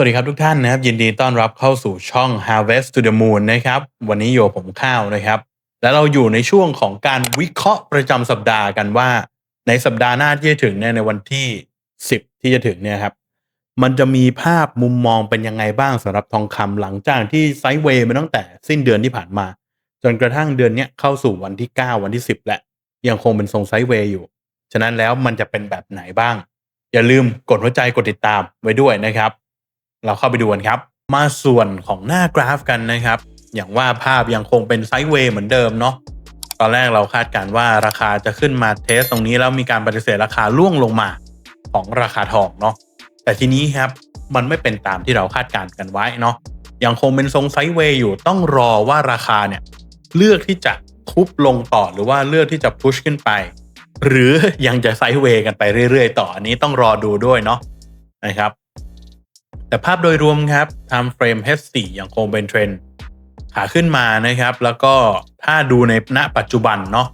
สวัสดีครับทุกท่านนะครับ ยินดีต้อนรับเข้าสู่ช่อง Harvest to the Moon นะครับ วันนี้อยู่กับผมข้าวนะครับ และเราอยู่ในช่วงของการวิเคราะห์ประจำสัปดาห์กันว่า ในสัปดาห์หน้าที่จะถึงเนี่ยในวันที่ 10 ที่จะถึงเนี่ยครับ มันจะมีภาพมุมมองเป็นยังไงบ้างสำหรับทองคำหลังจากที่ไซด์เวย์มาตั้งแต่สิ้นเดือนที่ผ่านมา จนกระทั่งเดือนนี้เข้าสู่วันที่ 9 วันที่ 10 และ ยังคงเป็นทรงไซด์เวย์อยู่ ฉะนั้นแล้วมันจะเป็นแบบไหนบ้าง อย่าลืมกดหัวใจกดติดตามไว้ด้วยนะครับ เราเข้าไปดูกันครับ มาส่วนของหน้ากราฟกันนะครับ อย่างว่าภาพยังคงเป็นไซด์เวย์เหมือนเดิมเนาะตอนแรกเราคาดการว่าราคาจะขึ้นมาเทสตรงนี้แล้วมีการปฏิเสธราคาล่วงลงมาของราคาทองเนาะแต่ทีนี้ครับมันไม่เป็นตามที่เราคาดการกันไว้เนาะยังคงเป็นทรงไซด์เวย์อยู่ต้องรอว่าราคาเนี่ยเลือกที่จะทุบลงต่อหรือว่าเลือกที่จะพุชขึ้นไป หรือยังจะไซด์เวย์กันไปเรื่อยๆ ต่ออันนี้ต้องรอดูด้วยเนาะนะครับ แต่ภาพโดยรวมครับ time frame H4 ยังคงเป็นเทรนขาขึ้นมานะครับ แล้วก็ถ้าดูในณปัจจุบันเนาะ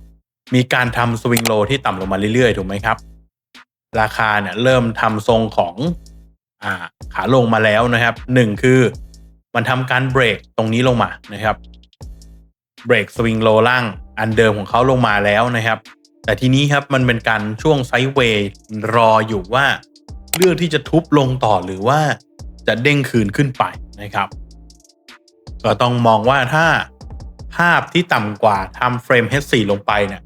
มีการทำสวิงโลที่ต่ำลงมาเรื่อยๆ ถูกไหมครับ ราคาเนี่ยเริ่มทำทรงของอาขาลงมาแล้วนะครับหนึ่งคือมันทำการเบรกตรงนี้ลงมานะครับเบรกสวิงโลล่างอันเดิมของเขาลงมาแล้วนะครับ แต่ทีนี้ครับมันเป็นการช่วงไซด์เวย์รออยู่ว่า เลือกที่จะทุบลงต่อหรือว่า จะเด้งคืนขึ้นไปนะครับ ก็ต้องมองว่าถ้าภาพที่ต่ำกว่าทำเฟรม H4 ลงไปเนี่ย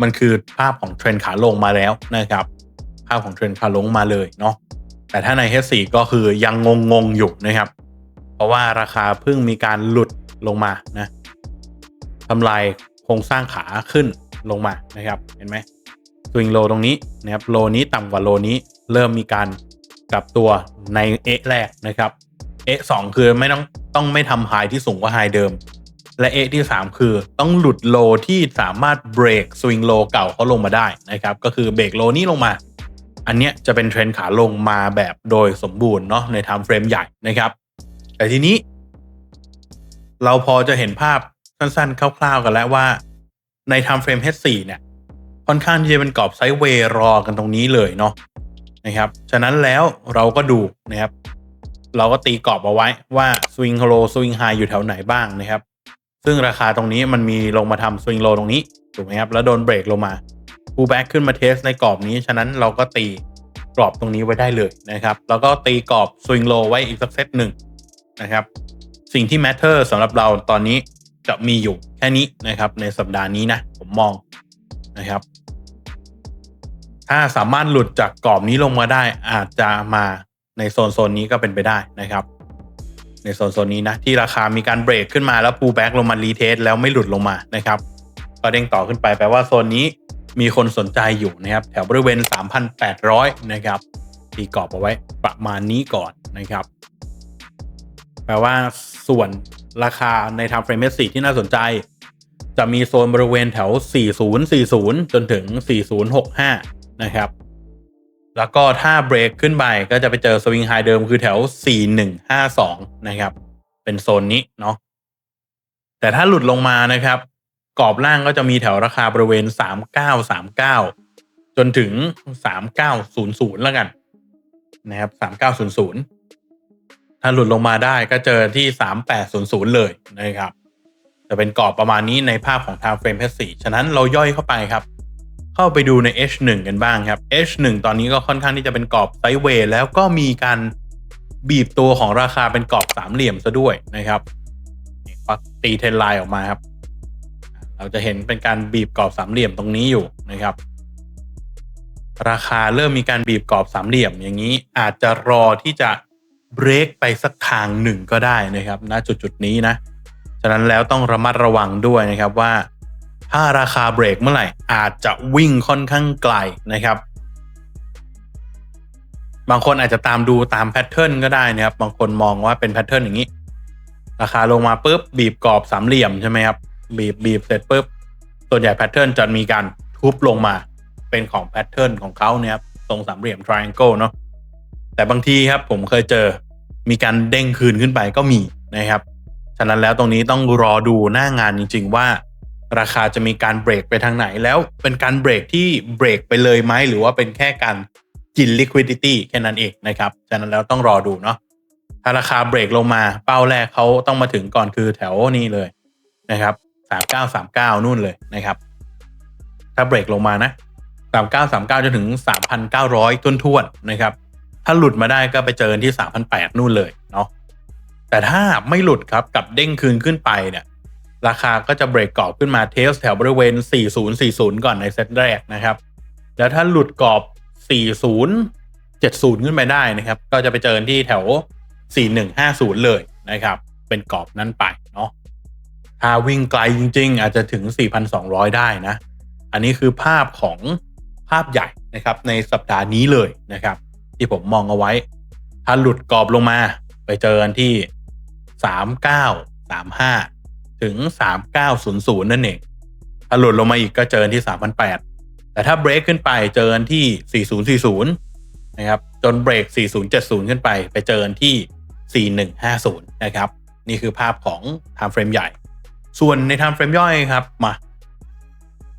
มันคือภาพของเทรนขาลงมาแล้วนะครับ ภาพของเทรนขาลงมาเลยเนาะแต่ถ้าใน H4 ก็คือยังงงงๆอยู่นะครับ เพราะว่าราคาเพิ่งมีการหลุดลงมานะทำลายโครงสร้างขาขึ้นลงมานะครับ เห็นไหมสวิงโลตรงนี้นะครับโลนี้ต่ำกว่าโลนี้ เริ่มมีการ กับตัวในเอแรกนะครับเอสองคือไม่ต้องต้องไม่ทำไฮที่สูงกว่าไฮเดิม และเอที่ 3 คือต้องหลุดโลที่สามารถเบรกสวิงโลเก่าเขาลงมาได้นะครับ ก็คือเบรกโลนี้ลงมา อันเนี้ยจะเป็นเทรนขาลงมาแบบโดยสมบูรณ์เนาะในไทม์เฟรมใหญ่นะครับ แต่ทีนี้ เราพอจะเห็นภาพสั้นๆ คร่าวๆ กันแล้วว่า ในไทม์เฟรม H4 เนี่ยค่อนข้างที่จะเป็นกรอบไซด์เวย์รอกันตรงนี้เลยเนาะ นะครับฉะนั้นแล้วเราก็ดูนะครับ เราก็ตีกรอบเอาไว้ว่าสวิงโลสวิงไฮอยู่แถวไหนบ้างนะครับ ซึ่งราคาตรงนี้มันมีลงมาทำสวิงโลตรงนี้ถูกไหมครับแล้วโดนเบรกลงมาพูแบ็กขึ้นมาเทสในกรอบนี้ ฉะนั้นเราก็ตีกรอบตรงนี้ไว้ได้เลยนะครับ แล้วก็ตีกรอบสวิงโลไว้อีกสักเซตหนึ่งนะครับ สิ่งที่ matter สำหรับเราตอนนี้จะมีอยู่แค่นี้นะครับ ในสัปดาห์นี้นะ ผมมองนะครับ ถ้าสามารถหลุดจากกรอบนี้ลงมาได้อาจจะมาในโซนโซนนี้ก็เป็นไปได้นะครับ ในโซนโซนนี้นะที่ราคามีการเบรกขึ้นมาแล้วปูแบ็กลงมารีเทสแล้วไม่หลุดลงมานะครับก็เด้งต่อขึ้นไปแปลว่าโซนนี้มีคนสนใจอยู่นะครับ แถวบริเวณ 3,800 นะครับตีกรอบเอาไว้ประมาณนี้ก่อนนะครับ แปลว่าส่วนราคาใน time frame S4 ที่น่าสนใจ จะมีโซนบริเวณแถว 4040 จนถึง 4065 นะครับ แล้วก็ถ้าเบรกขึ้นไปก็จะไปเจอสวิงไฮเดิมคือแถว 4152 นะครับ เป็นโซนนี้เนาะแต่ถ้าหลุดลงมานะครับ กรอบล่างก็จะมีแถวราคาบริเวณ 3939 จนถึง 3900 แล้วกัน นะครับ 3900 ถ้าหลุดลงมาได้ก็เจอที่ 3800 เลยนะครับ จะเป็นกรอบประมาณนี้ในภาพของ time frame H4 ฉะนั้นเราย่อยเข้าไปครับ เข้าไปดูใน H1 กันบ้างครับ H1 ตอนนี้ก็ค่อนข้างที่จะเป็นกรอบไซด์เวย์แล้วก็มีการบีบตัวของราคาเป็นกรอบสามเหลี่ยมซะด้วยนะครับก็ตีเทรนไลน์ออกมาครับ เราจะเห็นเป็นการบีบกรอบสามเหลี่ยมตรงนี้อยู่นะครับ ราคาเริ่มมีการบีบกรอบสามเหลี่ยมอย่างนี้อาจจะรอที่จะเบรกไปสักทางหนึ่งก็ได้นะครับณจุดจุดนี้นะ ฉะนั้นแล้วต้องระมัดระวังด้วยนะครับว่า ถ้าราคาเบรกเมื่อไหร่ อาจจะวิ่งค่อนข้างไกลนะครับ บางคนอาจจะตามดูตามแพทเทิร์นก็ได้นะครับ บางคนมองว่าเป็นแพทเทิร์นอย่างนี้ ราคาลงมาปุ๊บบีบกรอบสามเหลี่ยมใช่ไหมครับ บีบบีบเสร็จปุ๊บส่วนใหญ่แพทเทิร์นจะมีการทุบลงมาเป็นของแพทเทิร์นของเขาเนี่ยครับตรงสามเหลี่ยม triangle เนาะแต่บางทีครับผมเคยเจอมีการเด้งคืนขึ้นไปก็มีนะครับ ฉะนั้นแล้วตรงนี้ต้องรอดูหน้างานจริง ๆ ว่า ราคาจะมีการเบรกไปทางไหน แล้วเป็นการเบรกที่เบรกไปเลยไหมหรือว่าเป็นแค่การกิน liquidity แค่นั้นเองนะครับฉะนั้นแล้วต้องรอดูเนาะถ้าราคาเบรกลงมาเป้าแรกเขาต้องมาถึงก่อนคือแถวนี้เลยนะครับสามเก้าสามเก้านู่นเลยนะครับ ถ้าเบรกลงมานะสามเก้าสามเก้าจนถึงสามพันเก้าร้อยต้นทวนนะครับ ถ้าหลุดมาได้ก็ไปเจอที่สามพันแปดนู่นเลยเนาะแต่ถ้าไม่หลุดครับกับเด้งคืนขึ้นไปเนี่ย ราคาก็จะเบรกกรอบขึ้นมาเทสแถวบริเวณ 4040 ก่อนในเซตแรกนะครับ แล้วถ้าหลุดกรอบ 40 70 ขึ้นไปได้นะครับ ก็จะไปเจอที่แถว 4150 เลยนะครับ เป็นกรอบนั้นไปเนาะถ้าวิ่งไกลจริง ๆ อาจจะถึง 4,200 ได้นะ อันนี้คือภาพของภาพใหญ่นะครับ ในสัปดาห์นี้เลยนะครับ ที่ผมมองเอาไว้ ถ้าหลุดกรอบลงมา ไปเจอกันที่ 3935 ถึง 3900 นั่นเองถ้าหลุดลงมาอีกก็เจอที่ 3,800 แต่ถ้าเบรกขึ้นไปเจอที่ 4040 นะครับ จนเบรก 4070 ขึ้นไป ไปเจอที่ 4150 นะครับ นี่คือภาพของ time frame ใหญ่ ส่วนใน time frame ย่อยครับ มา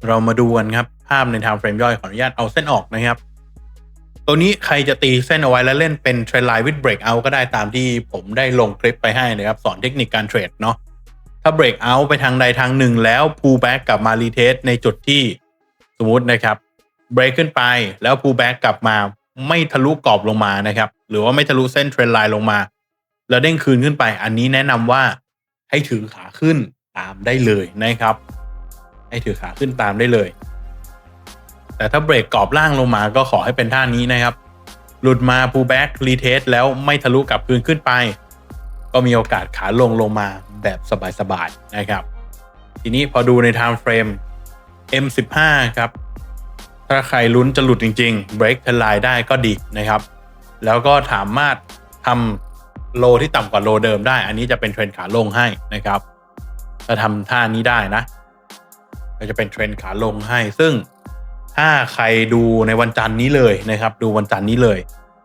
เรามาดูกันครับ ภาพใน time frame ย่อยขออนุญาตเอาเส้นออกนะครับ ตัวนี้ใครจะตีเส้นเอาไว้แล้วเล่นเป็นเทรนไลน์วิดเบรกเอาก็ได้ตามที่ผมได้ลงคลิปไปให้นะครับ สอนเทคนิคการเทรดเนาะ ถ้าเบรกเอาไปทางใดทางหนึ่งแล้ว pull back กลับมารีเทสในจุดที่สมมตินะครับเบรกขึ้นไปแล้ว pull back กลับมาไม่ทะลุกรอบลงมานะครับ หรือว่าไม่ทะลุเส้นเทรนไลน์ลงมา แล้วเด้งคืนขึ้นไป อันนี้แนะนำว่าให้ถือขาขึ้นตามได้เลยนะครับ ให้ถือขาขึ้นตามได้เลย แต่ถ้าเบรกกรอบล่างลงมาก็ขอให้เป็นท่านี้นะครับ หลุดมา pull back retest แล้วไม่ทะลุกลับคืนขึ้นไป ก็มีโอกาสขาลงลงมาแบบสบายๆนะครับ ทีนี้พอดูใน time frame M15 ครับ ถ้าใครลุ้นจะหลุดจริง ๆ break t ท l i ได้ก็ดีนะครับ แล้วก็สามารถทำโลที่ต่ำกว่าโลเดิมได้ อันนี้จะเป็นเทรนขาลงให้นะครับถ้าทำท่านี้ได้นะก็จะเป็นเทรนขาลงให้ ซึ่งถ้าใครดูในวันจันทร์นี้เลยนะครับ ดูวันจันทร์นี้เลย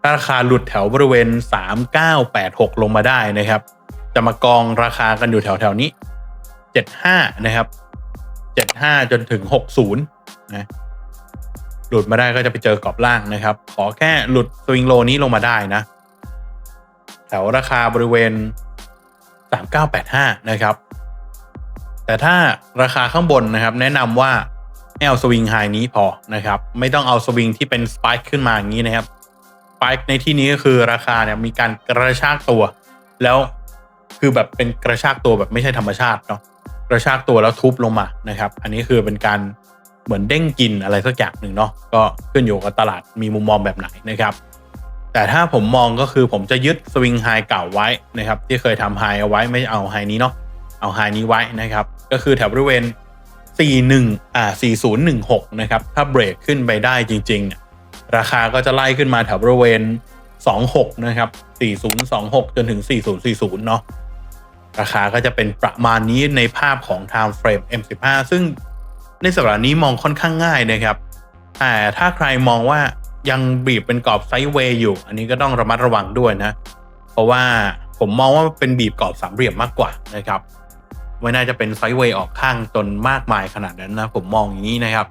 ราคาหลุดแถวบริเวณ 3986 ลงมาได้นะครับ จะมากองราคากันอยู่แถวแถวนี้ 75 นะครับ 75 จนถึง 60 นะหลุดมาได้ก็จะไปเจอกรอบล่างนะครับ ขอแค่หลุดสวิงโลนี้ลงมาได้นะ แถวราคาบริเวณ 3985 นะครับ แต่ถ้าราคาข้างบนนะครับ แนะนำว่าให้เอาสวิงไฮนี้พอนะครับ ไม่ต้องเอาสวิงที่เป็นสปายขึ้นมาอย่างนี้นะครับ ปายในที่นี้ก็คือราคาเนี่ยมีการกระชากตัว แล้วคือแบบเป็นกระชากตัวแบบไม่ใช่ธรรมชาติเนาะกระชากตัวแล้วทุบลงมานะครับ อันนี้คือเป็นการเหมือนเด้งกินอะไรสักอย่างหนึ่งเนาะก็ขึ้นอยู่กับตลาดมีมุมมองแบบไหนนะครับ แต่ถ้าผมมองก็คือผมจะยึดสวิงไฮเก่าไว้นะครับ ที่เคยทำไฮเอาไว้ไม่เอาไฮนี้เนาะเอาไฮนี้ไว้นะครับ ก็คือแถวบริเวณ 41อ่า4016 นะครับ ถ้าเบรกขึ้นไปได้จริงๆ ราคาก็จะไล่ขึ้นมาแถวบริเวณ 26 นะครับ 4026 จนถึง 4040 เนาะราคาก็จะเป็นประมาณนี้ในภาพของ time frame M15 ซึ่งในสัปดาห์นี้มองค่อนข้างง่ายนะครับ แต่ถ้าใครมองว่ายังบีบเป็นกรอบไซด์เวย์อยู่ อันนี้ก็ต้องระมัดระวังด้วยนะ เพราะว่าผมมองว่าเป็นบีบกรอบสามเหลี่ยมมากกว่านะครับ ไม่น่าจะเป็นไซด์เวย์ออกข้างจนมากมายขนาดนั้นนะ ผมมองอย่างนี้นะครับ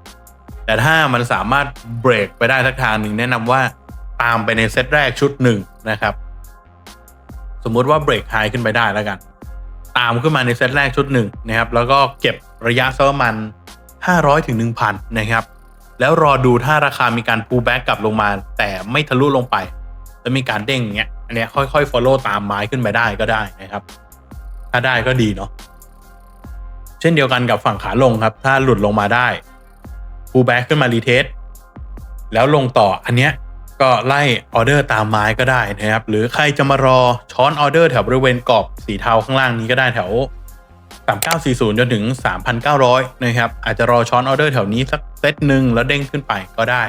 แต่ถ้ามันสามารถเบรกไปได้สักทางหนึ่งแนะนำว่าตามไปในเซตแรกชุดหนึ่งนะครับ สมมุติว่าเบรกไฮขึ้นไปได้แล้วกัน ตามขึ้นมาในเซตแรกชุดหนึ่งนะครับ แล้วก็เก็บระยะสักประมาณ500ถึง1,000นะครับ แล้วรอดูถ้าราคามีการ pull back กลับลงมา แต่ไม่ทะลุลงไป แล้วมีการเด้งอย่างเงี้ยอันเนี้ยค่อยๆ follow ตามไม้ขึ้นไปได้ก็ได้นะครับ ถ้าได้ก็ดีเนาะเช่นเดียวกันกับฝั่งขาลงครับ ถ้าหลุดลงมาได้ pull back ขึ้นมา retest แล้วลงต่ออันเนี้ยก็ไล่ออเดอร์ตามไม้ก็ได้นะครับ หรือใครจะมารอช้อนออเดอร์แถวบริเวณกรอบสีเทาข้างล่างนี้ก็ได้แถว 3940 จนถึง 3,900 นะครับ อาจจะรอช้อนออเดอร์แถวนี้สักเซตหนึ่งแล้วเด้งขึ้นไปก็ได้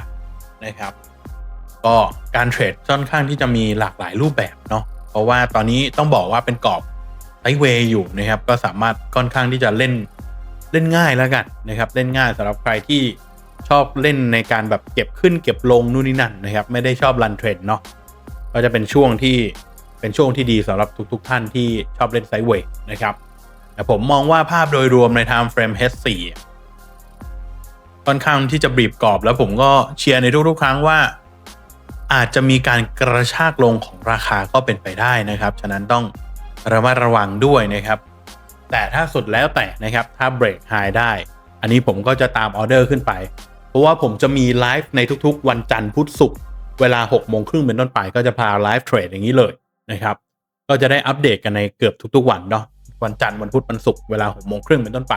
นะครับ ก็การเทรดค่อนข้างที่จะมีหลากหลายรูปแบบเนาะเพราะว่าตอนนี้ต้องบอกว่าเป็นกรอบไซเวย์อยู่นะครับ ก็สามารถค่อนข้างที่จะเล่นเล่นง่ายแล้วกันนะครับ เล่นง่ายสำหรับใครที่ ชอบเล่นในการแบบเก็บขึ้นเก็บลงนู่นนี่นั่นนะครับ ไม่ได้ชอบรันเทรดเนาะก็จะเป็นช่วงที่เป็นช่วงที่ดีสำหรับทุกๆท่านที่ชอบเล่นไซด์เวย์นะครับแต่ผมมองว่าภาพโดยรวมใน time frame H4 ค่อนข้างที่จะบีบกรอบ แล้วผมก็เชียร์ในทุกๆ ครั้งว่า อาจจะมีการกระชากลงของราคาก็เป็นไปได้นะครับ ฉะนั้นต้องระมัดระวังด้วยนะครับ แต่ถ้าสุดแล้วแต่นะครับถ้าเบรกไฮได้ อันนี้ผมก็จะตามออเดอร์ขึ้นไป เพราะว่าผมจะมีไลฟ์ในทุกๆ วันจันทร์พุธศุกร์เวลา6โมงครึ่งเป็นต้นไปก็จะพาไลฟ์เทรดอย่างนี้เลยนะครับก็จะได้อัปเดตกันในเกือบทุกๆวันเนาะวันจันทร์วันพุธวันศุกร์เวลา6โมงครึ่งเป็นต้นไป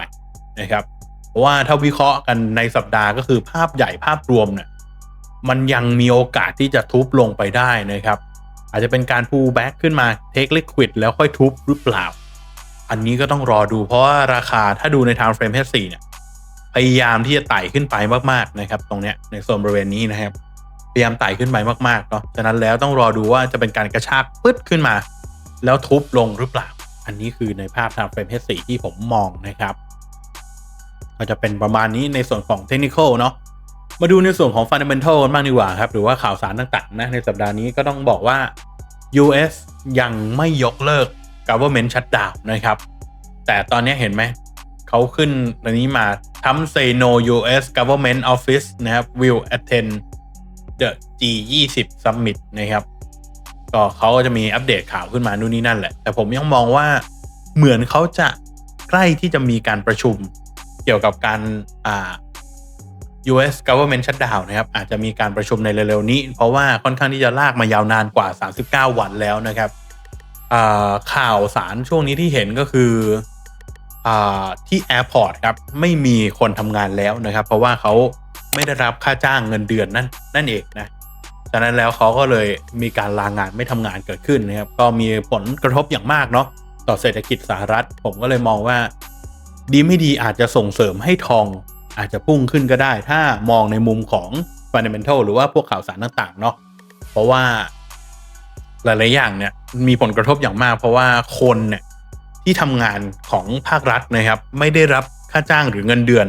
นะครับเพราะว่าถ้าวิเคราะห์กันในสัปดาห์ก็คือภาพใหญ่ภาพรวมเนี่ยมันยังมีโอกาสที่จะทุบลงไปได้นะครับ อาจจะเป็นการ pull back ขึ้นมา take liquid แล้วค่อยทุบหรือเปล่า อันนี้ก็ต้องรอดูเพราะว่าราคาถ้าดูใน time frame H4 เนี่ย พยายามที่จะไต่ขึ้นไปมากๆนะครับ ตรงเนี้ยในโซนบริเวณนี้นะครับพยายามไต่ขึ้นไปมากๆเนาะฉะนั้นแล้วต้องรอดูว่าจะเป็นการกระชากปึ๊ดขึ้นมา แล้วทุบลงหรือเปล่า อันนี้คือในภาพ time frame H4 ที่ผมมองนะครับ ก็จะเป็นประมาณนี้ในส่วนของเทคนิคเนาะมาดูในส่วนของ Fundamental กันบ้างดีกว่าครับ หรือว่าข่าวสารต่างๆนะในสัปดาห์นี้ก็ต้องบอกว่า US ยังไม่ยกเลิก government shutdown นะครับ แต่ตอนนี้เห็นไหม เขาขึ้นอันนี้มาทำ say no US government office นะครับ will attend the G20 summit นะครับ ก็เขาก็จะมีอัปเดตข่าวขึ้นมานู่นนี่นั่นแหละ แต่ผมยังมองว่าเหมือนเขาจะใกล้ที่จะมีการประชุมเกี่ยวกับการอ่า US government shutdown นะครับ อาจจะมีการประชุมในเร็วๆนี้ เพราะว่าค่อนข้างที่จะลากมายาวนานกว่า 39 วันแล้วนะครับข่าวสารช่วงนี้ที่เห็นก็คือ ที่แอร์พอร์ตครับไม่มีคนทำงานแล้วนะครับ เพราะว่าเขาไม่ได้รับค่าจ้างเงินเดือนนั่นนั่นเองนะฉะนั้นแล้วเขาก็เลยมีการลางงานไม่ทำงานเกิดขึ้นนะครับ ก็มีผลกระทบอย่างมากเนาะต่อเศรษฐกิจสหรัฐ ผมก็เลยมองว่า ดีไม่ดีอาจจะส่งเสริมให้ทองอาจจะพุ่งขึ้นก็ได้ ถ้ามองในมุมของ fundamental หรือว่าพวกข่าวสารต่างๆเนาะเพราะว่าหลายๆอย่างเนี่ยมีผลกระทบอย่างมาก เพราะว่าคนเนี่ย ที่ทำงานของภาครัฐนะครับ ไม่ได้รับค่าจ้างหรือเงินเดือน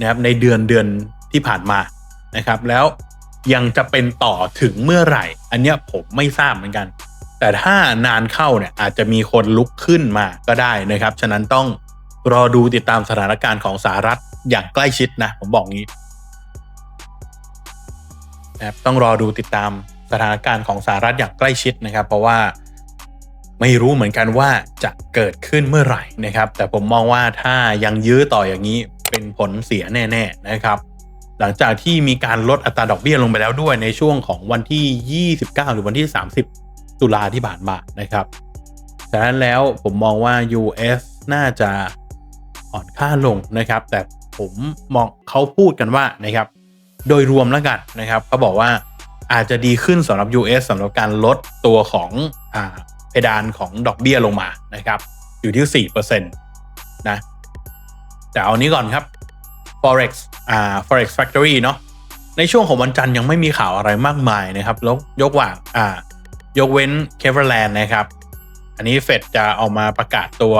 นะครับในเดือนเดือนที่ผ่านมานะครับ แล้วยังจะเป็นต่อถึงเมื่อไหร่ อันเนี้ยผมไม่ทราบเหมือนกัน แต่ถ้านานเข้าเนี่ยอาจจะมีคนลุกขึ้นมาก็ได้นะครับ ฉะนั้นต้องรอดูติดตามสถานการณ์ของสหรัฐอย่างใกล้ชิดนะ ผมบอกงี้นะครับต้องรอดูติดตามสถานการณ์ของสหรัฐอย่างใกล้ชิดนะครับ เพราะว่า ไม่รู้เหมือนกันว่าจะเกิดขึ้นเมื่อไหร่นะครับ แต่ผมมองว่าถ้ายังยื้อต่ออย่างนี้เป็นผลเสียแน่ ๆนะครับ หลังจากที่มีการลดอัตราดอกเบี้ยลงไปแล้วด้วยในช่วงของวันที่ 29 หรือวันที่ 30 ตุลาที่ผ่านมานะครับฉะนั้นแล้วผมมองว่า US น่าจะอ่อนค่าลงนะครับ แต่ผมมองเขาพูดกันว่านะครับ โดยรวมแล้วกันนะครับเขาบอกว่าอาจจะดีขึ้นสำหรับ US สำหรับการลดตัวของอ่า ดานของดอกเบี้ยลงมานะครับ อยู่ที่ 4%นะแต่เอานี้ก่อนครับ forex อ่า forex factory เนาะในช่วงของวันจันทร์ยังไม่มีข่าวอะไรมากมายนะครับแล้วยกว่าอ่ายกเว้น c a v e r l a n d นะครับ อันนี้เฟดจะออกมาประกาศตัว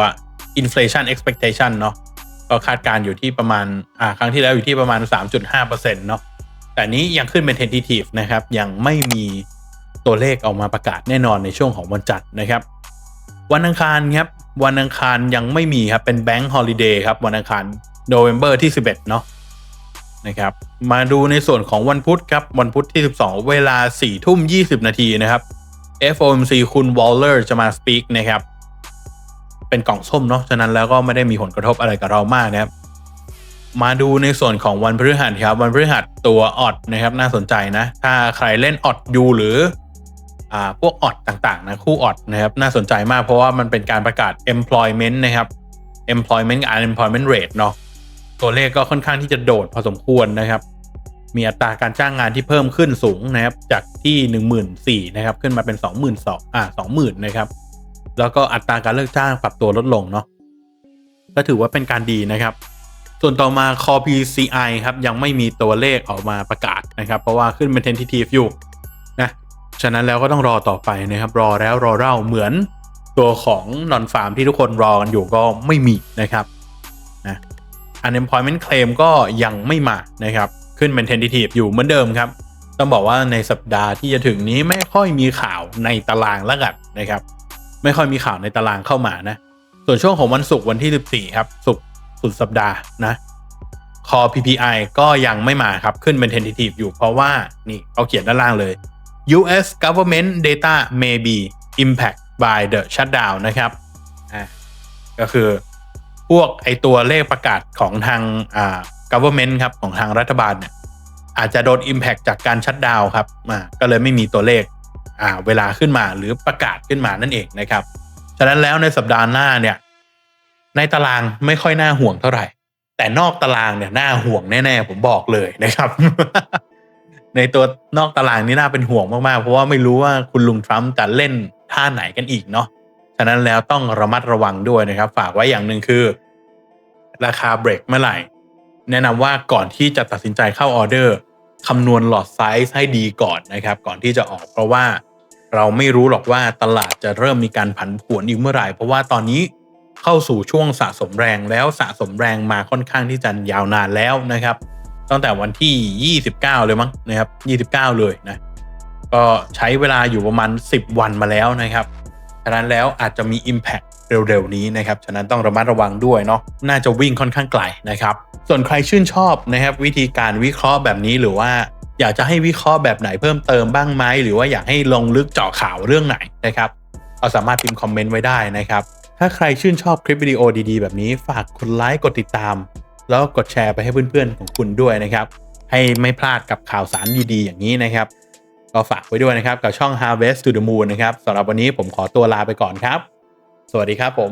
inflation expectation เนาะก็คาดการอยู่ที่ประมาณอ่าครั้งที่แล้วอยู่ที่ประมาณ 3.5%เนาะแต่นี้ยังขึ้นเป็น tentative นะครับ ยังไม่มี ตัวเลขออกมาประกาศแน่นอนในช่วงของวันจันทร์นะครับ วันอังคารครับวันอังคารยังไม่มีครับเป็นแบงค์ฮอลิเดย์ครับวันอังคารโนเวม ber ที่ 11 เนาะนะครับมาดูในส่วนของวันพุธครับ วันพุธที่ 12 เวลา4ทุ่ม 20 นาทีนะครับ FOMC คุณวอลเลอร์จะมาสปีกนะครับ เป็นกล่องส้มเนาะฉะนั้นแล้วก็ไม่ได้มีผลกระทบอะไรกับเรามากนะครับ มาดูในส่วนของวันพฤหัสครับ วันพฤหัสตัวออดนะครับ น่าสนใจนะ ถ้าใครเล่นออดยูหรือ พวกออดต่างๆนะคู่ออดนะครับน่าสนใจมากเพราะว่ามันเป็นการประกาศ employment นะครับ employment กับ unemployment rate เนาะตัวเลขก็ค่อนข้างที่จะโดดพอสมควรนะครับ มีอัตราการจ้างงานที่เพิ่มขึ้นสูงนะครับ จากที่ 14,000นะครับ ขึ้นมาเป็น 22,000อ่า20,000นะครับ แล้วก็อัตราการเลิกจ้างปรับตัวลดลงเนาะก็ถือว่าเป็นการดีนะครับ ส่วนต่อมา Core PCI ครับ ยังไม่มีตัวเลขออกมาประกาศนะครับ เพราะว่าขึ้นเป็น tentative อยู่ ฉะนั้นแล้วก็ต้องรอต่อไปนะครับ รอแล้วรอเล่าเหมือนตัวของนอนฟาร์มที่ทุกคนรอกันอยู่ก็ไม่มีนะครับนะ unemployment claim ก็ยังไม่มานะครับขึ้นเป็น tentative อยู่เหมือนเดิมครับ ต้องบอกว่าในสัปดาห์ที่จะถึงนี้ไม่ค่อยมีข่าวในตารางแล้วกันนะครับ ไม่ค่อยมีข่าวในตารางเข้ามานะส่วนช่วงของวันศุกร์วันที่ 14 ครับศุกร์สุดสัปดาห์นะคอ PPI ก็ยังไม่มาครับขึ้นเป็น tentative อยู่เพราะว่านี่เขาเขียนด้านล่างเลย US government data may be impact by the shutdown นะครับอ่าก็คือพวกไอตัวเลขประกาศของทางอ่า government ครับของทางรัฐบาลเนี่ยอาจจะโดน impact จากการชัดดาวครับอ่าก็เลยไม่มีตัวเลขอ่าเวลาขึ้นมาหรือประกาศขึ้นมานั่นเองนะครับ ฉะนั้นแล้วในสัปดาห์หน้าเนี่ย ในตารางไม่ค่อยน่าห่วงเท่าไหร่ แต่นอกตารางเนี่ยน่าห่วงแน่ ๆ ผมบอกเลยนะครับ ในตัวนอกตารางนี่น่าเป็นห่วงมากๆ เพราะว่าไม่รู้ว่าคุณลุงทรัมป์จะเล่นท่าไหนกันอีกเนาะฉะนั้นแล้วต้องระมัดระวังด้วยนะครับ ฝากไว้อย่างหนึ่งคือ ราคาเบรกเมื่อไหร่ แนะนำว่าก่อนที่จะตัดสินใจเข้าออเดอร์คำนวณหลอดไซส์ให้ดีก่อนนะครับ ก่อนที่จะออกเพราะว่าเราไม่รู้หรอกว่าตลาดจะเริ่มมีการผันผวนอีกเมื่อไหร่ เพราะว่าตอนนี้เข้าสู่ช่วงสะสมแรงแล้วสะสมแรงมาค่อนข้างที่จะยาวนานแล้วนะครับ ตั้งแต่วันที่ 29 เลยมั้งนะครับ 29 เลยนะ ก็ใช้เวลาอยู่ประมาณ 10 วันมาแล้วนะครับ ฉะนั้นแล้วอาจจะมี Impact เร็ว ๆ นี้นะครับ ฉะนั้นต้องระมัดระวังด้วยเนาะ น่าจะวิ่งค่อนข้างไกลนะครับ ส่วนใครชื่นชอบนะครับ วิธีการวิเคราะห์แบบนี้หรือว่าอยากจะให้วิเคราะห์แบบไหนเพิ่มเติมบ้างไหมหรือว่าอยากให้ลงลึกเจาะข่าวเรื่องไหนนะครับเอาสามารถพิมพ์คอมเมนต์ไว้ได้นะครับ ถ้าใครชื่นชอบคลิปวิดีโอดีๆ แบบนี้ฝากกดไลค์กดติดตาม แล้วกดแชร์ไปให้เพื่อนๆของคุณด้วยนะครับ ให้ไม่พลาดกับข่าวสารดีๆอย่างนี้นะครับก็ฝากไว้ด้วยนะครับกับช่อง Harvest to the Moon นะครับสำหรับวันนี้ผมขอตัวลาไปก่อนครับ สวัสดีครับผม